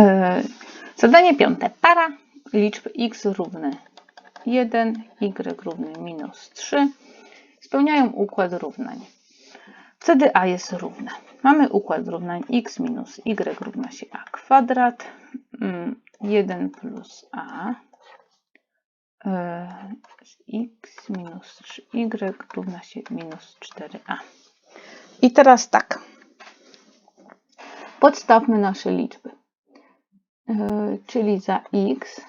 E, Zadanie piąte. Para liczb x równy 1, y równy minus 3 spełniają układ równań. Wtedy a jest równe. Mamy układ równań x minus y równa się a kwadrat, mm, 1 plus a e, x minus 3y równa się minus 4a. I teraz tak. Podstawmy nasze liczby. E, czyli za x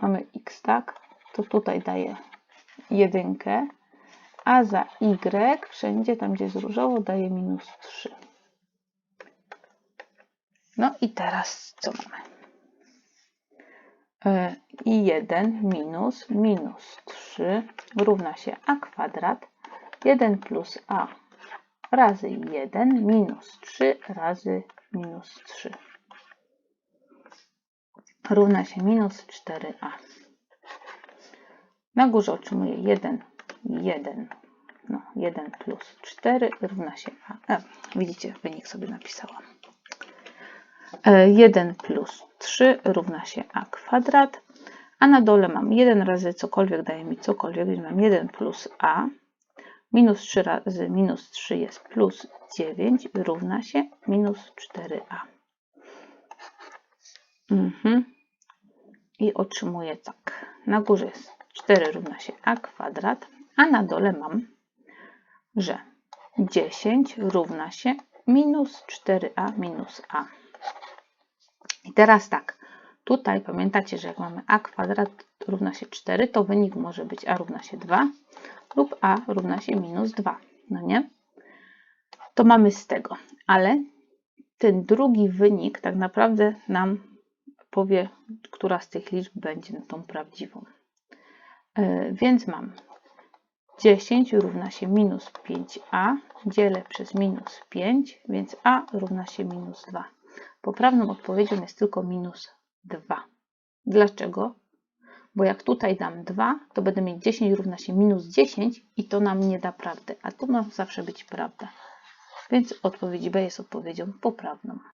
mamy x, tak? To tutaj daje jedynkę, a za y wszędzie tam, gdzie jest różowo, daje minus 3. No i teraz co mamy? E, I 1 minus minus 3 równa się a kwadrat 1 plus a razy 1 minus 3 razy minus 3 równa się minus 4a. Na górze otrzymuję 1, 1, no 1 plus 4 równa się a. E, widzicie, wynik sobie napisałam. E, 1 plus 3 równa się a kwadrat, a na dole mam 1 razy cokolwiek daje mi cokolwiek, więc mam 1 plus a, minus 3 razy minus 3 jest plus 9 równa się minus 4a. Mhm. I otrzymuję tak. Na górze jest 4 równa się a kwadrat, a na dole mam, że 10 równa się minus 4a minus a. I teraz tak, tutaj pamiętacie, że jak mamy a kwadrat równa się 4, to wynik może być a równa się 2 lub a równa się minus 2, no nie? To mamy z tego, ale ten drugi wynik tak naprawdę nam powie, która z tych liczb będzie tą prawdziwą. E, więc mam 10 równa się minus 5a, dzielę przez minus 5, więc a równa się minus 2. Poprawną odpowiedzią jest tylko minus 2. Dlaczego? Bo jak tutaj dam 2, to będę mieć 10 równa się minus 10 i to nam nie da prawdy, a tu ma zawsze być prawda. Więc odpowiedź B jest odpowiedzią poprawną.